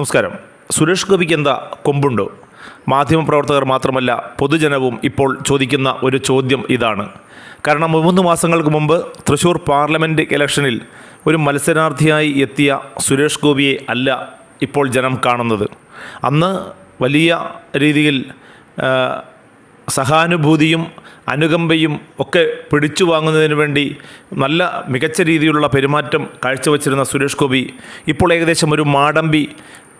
നമസ്കാരം. സുരേഷ് ഗോപിക്ക് എന്താ കൊമ്പുണ്ടോ? മാധ്യമപ്രവർത്തകർ മാത്രമല്ല പൊതുജനവും ഇപ്പോൾ ചോദിക്കുന്ന ഒരു ചോദ്യം ഇതാണ്. കാരണം മൂന്ന് മാസങ്ങൾക്ക് മുമ്പ് തൃശ്ശൂർ പാർലമെന്റ് ഇലക്ഷനിൽ ഒരു മത്സരാർത്ഥിയായി എത്തിയ സുരേഷ് ഗോപിയെ അല്ല ഇപ്പോൾ ജനം കാണുന്നത്. അന്ന് വലിയ രീതിയിൽ സഹാനുഭൂതിയും അനുകമ്പയും ഒക്കെ പിടിച്ചു വാങ്ങുന്നതിന് വേണ്ടി നല്ല മികച്ച രീതിയിലുള്ള പെരുമാറ്റം കാഴ്ചവെച്ചിരുന്ന സുരേഷ് ഗോപി ഇപ്പോൾ ഏകദേശം ഒരു മാടമ്പി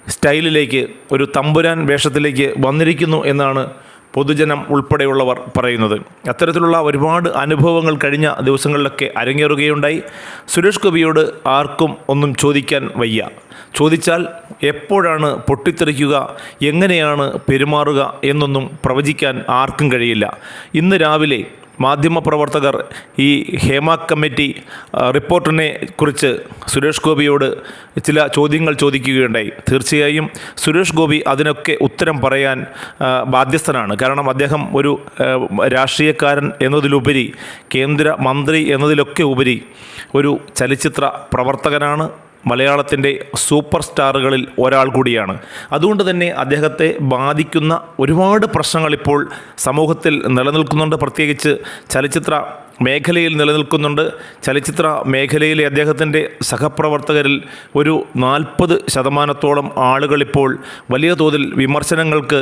സ്റ്റൈലിലേക്ക് ഒരു തമ്പുരാൻ വേഷത്തിലേക്ക് വന്നിരിക്കുന്നു എന്നാണ് പൊതുജനം ഉൾപ്പെടെയുള്ളവർ പറയുന്നത്. അത്തരത്തിലുള്ള ഒരുപാട് അനുഭവങ്ങൾ കഴിഞ്ഞ ദിവസങ്ങളിലൊക്കെ അരങ്ങേറുകയുണ്ടായി. സുരേഷ് ഗോപിയോട് ആർക്കും ഒന്നും ചോദിക്കാൻ വയ്യ. ചോദിച്ചാൽ എപ്പോഴാണ് പൊട്ടിത്തെറിക്കുക എങ്ങനെയാണ് പെരുമാറുക എന്നൊന്നും പ്രവചിക്കാൻ ആർക്കും കഴിയില്ല. ഇന്ന് രാവിലെ മാധ്യമപ്രവർത്തകർ ഈ ഹേമ കമ്മിറ്റി റിപ്പോർട്ടിനെ കുറിച്ച് സുരേഷ് ഗോപിയോട് ചില ചോദ്യങ്ങൾ ചോദിക്കുകയുണ്ടായി. തീർച്ചയായും സുരേഷ് ഗോപി അതിനൊക്കെ ഉത്തരം പറയാൻ ബാധ്യസ്ഥനാണ്. കാരണം അദ്ദേഹം ഒരു രാഷ്ട്രീയക്കാരൻ എന്നതിലുപരി കേന്ദ്ര മന്ത്രി എന്നതിലൊക്കെ ഉപരി ഒരു ചലച്ചിത്ര പ്രവർത്തകനാണ്. മലയാളത്തിന്റെ സൂപ്പർ സ്റ്റാറുകളിൽ ഒരാൾ കൂടിയാണ്. അതുകൊണ്ട് തന്നെ അദ്ദേഹത്തെ ബാധിക്കുന്ന ഒരുപാട് പ്രശ്നങ്ങൾ ഇപ്പോൾ സമൂഹത്തിൽ നിലനിൽക്കുന്നുണ്ട്. പ്രത്യേകിച്ച് ചലച്ചിത്ര മേഖലയിൽ നിലനിൽക്കുന്നുണ്ട്. ചലച്ചിത്ര മേഖലയിലെ അദ്ദേഹത്തിന്റെ സഹപ്രവർത്തകരിൽ ഒരു നാൽപ്പത് ശതമാനത്തോളം ആളുകളിപ്പോൾ വലിയ തോതിൽ വിമർശനങ്ങൾക്ക്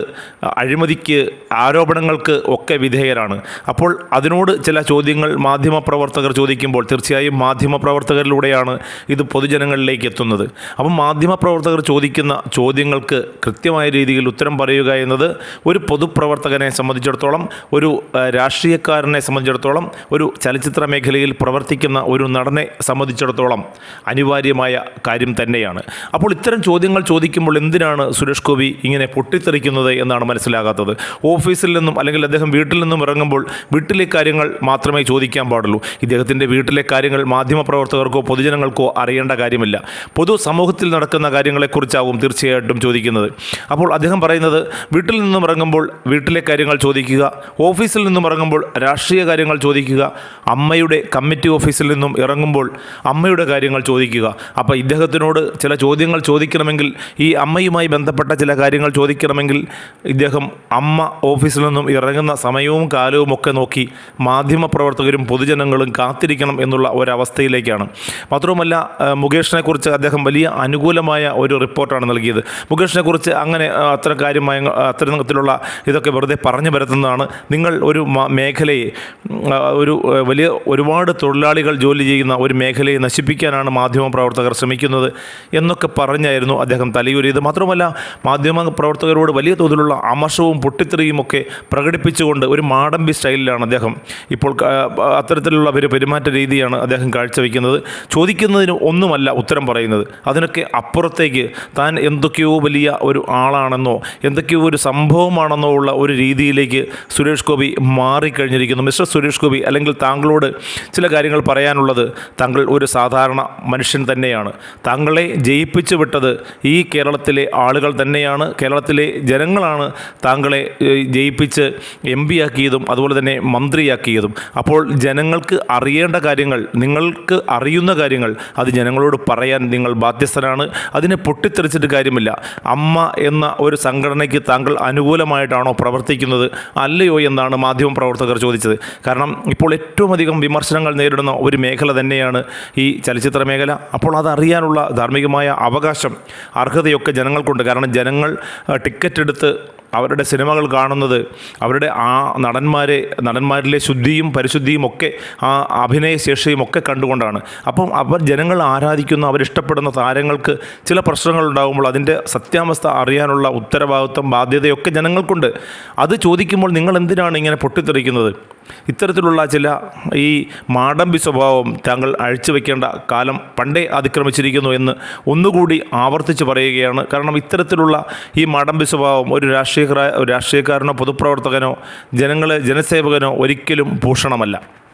അഴിമതിക്ക് ആരോപണങ്ങൾക്ക് ഒക്കെ വിധേയരാണ്. അപ്പോൾ അതിനോട് ചില ചോദ്യങ്ങൾ മാധ്യമപ്രവർത്തകർ ചോദിക്കുമ്പോൾ തീർച്ചയായും മാധ്യമപ്രവർത്തകരിലൂടെയാണ് ഇത് പൊതുജനങ്ങളിലേക്ക് എത്തുന്നത്. അപ്പം മാധ്യമപ്രവർത്തകർ ചോദിക്കുന്ന ചോദ്യങ്ങൾക്ക് കൃത്യമായ രീതിയിൽ ഉത്തരം പറയുക എന്നത് ഒരു പൊതുപ്രവർത്തകനെ സംബന്ധിച്ചിടത്തോളം ഒരു രാഷ്ട്രീയക്കാരനെ സംബന്ധിച്ചിടത്തോളം ഒരു ചലച്ചിത്ര മേഖലയിൽ പ്രവർത്തിക്കുന്ന ഒരു നടനെ സംബന്ധിച്ചിടത്തോളം അനിവാര്യമായ കാര്യം തന്നെയാണ്. അപ്പോൾ ഇത്തരം ചോദ്യങ്ങൾ ചോദിക്കുമ്പോൾ എന്തിനാണ് സുരേഷ് ഗോപി ഇങ്ങനെ പൊട്ടിത്തെറിക്കുന്നത് എന്നാണ് മനസ്സിലാകാത്തത്? ഓഫീസിൽ നിന്നും അല്ലെങ്കിൽ അദ്ദേഹം വീട്ടിൽ നിന്നും ഇറങ്ങുമ്പോൾ വീട്ടിലെ കാര്യങ്ങൾ മാത്രമേ ചോദിക്കാൻ പാടുള്ളൂ. ഇദ്ദേഹത്തിന്റെ വീട്ടിലെ കാര്യങ്ങൾ മാധ്യമപ്രവർത്തകർക്കോ പൊതുജനങ്ങൾക്കോ അറിയേണ്ട കാര്യമില്ല. പൊതു സമൂഹത്തിൽ നടക്കുന്ന കാര്യങ്ങളെക്കുറിച്ചാവും തീർച്ചയായിട്ടും ചോദിക്കുന്നത്. അപ്പോൾ അദ്ദേഹം പറയുന്നത് വീട്ടിൽ നിന്നും ഇറങ്ങുമ്പോൾ വീട്ടിലെ കാര്യങ്ങൾ ചോദിക്കുക ഓഫീസിൽ നിന്നും ഇറങ്ങുമ്പോൾ രാഷ്ട്രീയ കാര്യങ്ങൾ ചോദിക്കുക അമ്മയുടെ കമ്മിറ്റി ഓഫീസിൽ നിന്നും ഇറങ്ങുമ്പോൾ അമ്മയുടെ കാര്യങ്ങൾ ചോദിക്കുക. അപ്പോൾ ഇദ്ദേഹത്തിനോട് ചില ചോദ്യങ്ങൾ ചോദിക്കണമെങ്കിൽ ഈ അമ്മയുമായി ബന്ധപ്പെട്ട ചില കാര്യങ്ങൾ ചോദിക്കണമെങ്കിൽ ഇദ്ദേഹം അമ്മ ഓഫീസിൽ നിന്നും ഇറങ്ങുന്ന സമയവും കാലവും ഒക്കെ നോക്കി മാധ്യമപ്രവർത്തകരും പൊതുജനങ്ങളും കാത്തിരിക്കണം എന്നുള്ള ഒരവസ്ഥയിലേക്കാണ്. മാത്രവുമല്ല മുകേഷിനെക്കുറിച്ച് മുകേഷിനെ അദ്ദേഹം വലിയ അനുകൂലമായ ഒരു റിപ്പോർട്ടാണ് നൽകിയത്. മുകേഷിനെക്കുറിച്ച് അങ്ങനെ അത്ര കാര്യമായ അത്തരത്തിലുള്ള ഇതൊക്കെ വെറുതെ പറഞ്ഞു പരത്തുന്നതാണ്. നിങ്ങൾ ഒരു മേഖലയെ ഒരു വലിയ ഒരുപാട് തൊഴിലാളികൾ ജോലി ചെയ്യുന്ന ഒരു മേഖലയെ നശിപ്പിക്കാനാണ് മാധ്യമപ്രവർത്തകർ ശ്രമിക്കുന്നത് എന്നൊക്കെ പറഞ്ഞായിരുന്നു അദ്ദേഹം തലയൂരിയത്. മാത്രമല്ല മാധ്യമ പ്രവർത്തകരോട് വലിയ തോതിലുള്ള അമർഷവും പൊട്ടിത്തെറിയും ഒക്കെ പ്രകടിപ്പിച്ചുകൊണ്ട് ഒരു മാടമ്പി സ്റ്റൈലിലാണ് അദ്ദേഹം. ഇപ്പോൾ അത്തരത്തിലുള്ള ഒരു പെരുമാറ്റ രീതിയാണ് അദ്ദേഹം കാഴ്ചവെക്കുന്നത്. ചോദിക്കുന്നതിന് ഒന്നുമല്ല ഉത്തരം പറയുന്നത്. അതിനൊക്കെ അപ്പുറത്തേക്ക് താൻ എന്തൊക്കെയോ വലിയ ഒരു ആളാണെന്നോ എന്തൊക്കെയോ ഒരു സംഭവമാണെന്നോ ഉള്ള ഒരു രീതിയിലേക്ക് സുരേഷ് ഗോപി മാറിക്കഴിഞ്ഞിരിക്കുന്നു. മിസ്റ്റർ സുരേഷ് ഗോപി അല്ലെങ്കിൽ താങ്കളോട് ചില കാര്യങ്ങൾ പറയാനുള്ളത് താങ്കൾ ഒരു സാധാരണ മനുഷ്യൻ തന്നെയാണ്. താങ്കളെ ജയിപ്പിച്ചു വിട്ടത് ഈ കേരളത്തിലെ ആളുകൾ തന്നെയാണ്. കേരളത്തിലെ ജനങ്ങളാണ് താങ്കളെ ജയിപ്പിച്ച് എം പി ആക്കിയതും അതുപോലെ തന്നെ മന്ത്രിയാക്കിയതും. അപ്പോൾ ജനങ്ങൾക്ക് അറിയേണ്ട കാര്യങ്ങൾ നിങ്ങൾക്ക് അറിയുന്ന കാര്യങ്ങൾ അത് ജനങ്ങളോട് പറയാൻ നിങ്ങൾ ബാധ്യസ്ഥനാണ്. അതിനെ പൊട്ടിത്തെറിച്ചിട്ട് കാര്യമില്ല. അമ്മ എന്ന ഒരു സംഘടനയ്ക്ക് താങ്കൾ അനുകൂലമായിട്ടാണോ പ്രവർത്തിക്കുന്നത്? അല്ലയോ എന്നാണ് മാധ്യമ പ്രവർത്തകർ ചോദിച്ചത്. കാരണം ഇപ്പോൾ ഏറ്റവും അധികം വിമർശനങ്ങൾ നേരിടുന്ന ഒരു മേഖല തന്നെയാണ് ഈ ചലച്ചിത്ര മേഖല. അപ്പോൾ അതറിയാനുള്ള ധാർമ്മികമായ അവകാശം അർഹതയൊക്കെ ജനങ്ങൾക്കുണ്ട്. കാരണം ജനങ്ങൾ ടിക്കറ്റ് എടുത്ത് അവരുടെ സിനിമകൾ കാണുന്നത് അവരുടെ ആ നടന്മാരെ നടന്മാരിലെ ശുദ്ധിയും പരിശുദ്ധിയും ഒക്കെ ആ അഭിനയശേഷിയും ഒക്കെ കണ്ടുകൊണ്ടാണ്. അപ്പം അവർ ജനങ്ങൾ ആരാധിക്കുന്ന അവരിഷ്ടപ്പെടുന്ന താരങ്ങൾക്ക് ചില പ്രശ്നങ്ങൾ ഉണ്ടാകുമ്പോൾ അതിന്റെ സത്യാവസ്ഥ അറിയാനുള്ള ഉത്തരവാദിത്വം ബാധ്യതയൊക്കെ ജനങ്ങൾക്കുണ്ട്. അത് ചോദിക്കുമ്പോൾ നിങ്ങൾ എന്തിനാണ് ഇങ്ങനെ പൊട്ടിത്തെറിക്കുന്നത്? ഇത്തരത്തിലുള്ള ചില ഈ മാടമ്പി സ്വഭാവം താങ്കൾ അഴിച്ചുവെക്കേണ്ട കാലം പണ്ടേ അതിക്രമിച്ചിരിക്കുന്നു എന്ന് ഒന്നുകൂടി ആവർത്തിച്ച് പറയുകയാണ്. കാരണം ഇത്തരത്തിലുള്ള ഈ മാടമ്പി സ്വഭാവം ഒരു രാഷ്ട്രീയ രാഷ്ട്രീയക്കാരനോ പൊതുപ്രവർത്തകനോ ജനങ്ങളെ ജനസേവകനോ ഒരിക്കലും ഭൂഷണമല്ല.